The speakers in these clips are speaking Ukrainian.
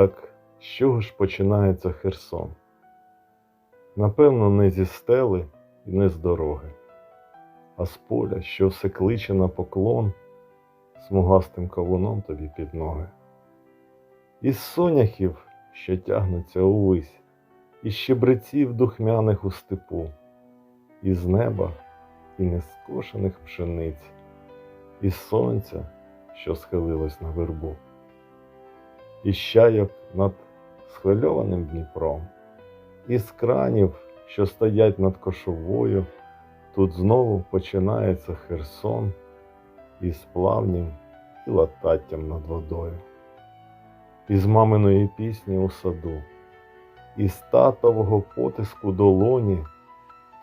Так з чого ж починається Херсон? Напевно, не зі стели і не з дороги, а з поля, що все кличе на поклон смугастим кавуном тобі під ноги. Із соняхів, що тягнуться увись, із щебреців духмяних у степу, із неба і нескошених пшениць, із сонця, що схилилось на вербу, із чайок над схвильованим Дніпром, із кранів, що стоять над кошовою, тут знову починається Херсон із плавнім і лататтям над водою, із маминої пісні у саду, із татового потиску долоні,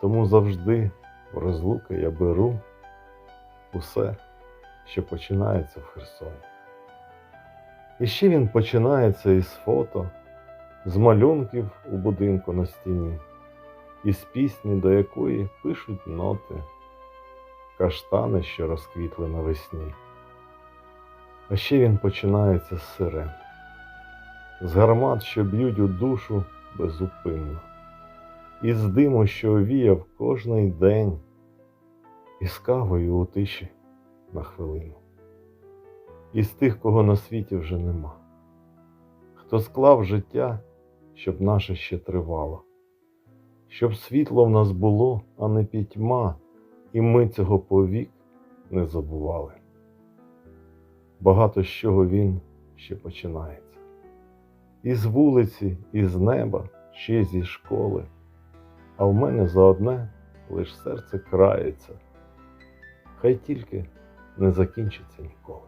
тому завжди в розлуки я беру усе, що починається в Херсоні. І ще він починається із фото, з малюнків у будинку на стіні, із пісні, до якої пишуть ноти, каштани, що розквітли навесні. А ще він починається з сирен, з гармат, що б'ють у душу безупинно, із диму, що овіяв кожний день, із кавою у тиші на хвилину, із тих, кого на світі вже нема, хто склав життя, щоб наше ще тривало, щоб світло в нас було, а не пітьма, і ми цього повік не забували. Багато з чого він ще починається. Із вулиці, із неба, ще зі школи, а в мене за одне лиш серце крається, хай тільки не закінчиться ніколи.